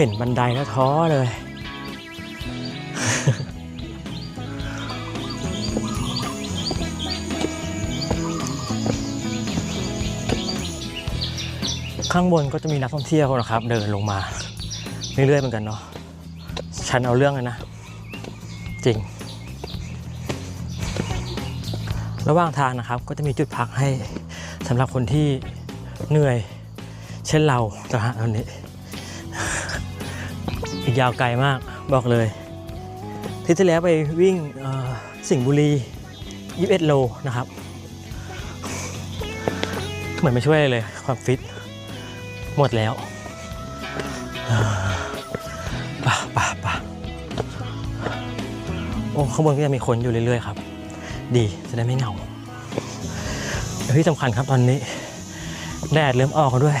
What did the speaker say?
เห็นบันไดแล้วท้อเลย ข้างบนก็จะมีนักท่องเที่ยวนะครับ เดินลงมา เรื่อยๆเหมือนกันเนาะฉันเอาเรื่องเลยนะ จริง ระหว่างทางนะครับ ก็จะมีจุดพักให้สำหรับคนที่เหนื่อย เช่นเราจะหาตอนนี้ อีกยาวไกลมากบอกเลย ที่ที่แล้วไปวิ่งสิงห์บุรี 21 โลนะครับ เหมือนไม่ช่วยอะไรเลยความฟิต หมดแล้วป่ะป่ะป่ะโอ้ข้างบนก็ยังมีคนอยู่เรื่อยๆครับ ดีจะได้ไม่เหงาและที่สำคัญครับตอนนี้ แดดเริ่มออกแล้วด้วย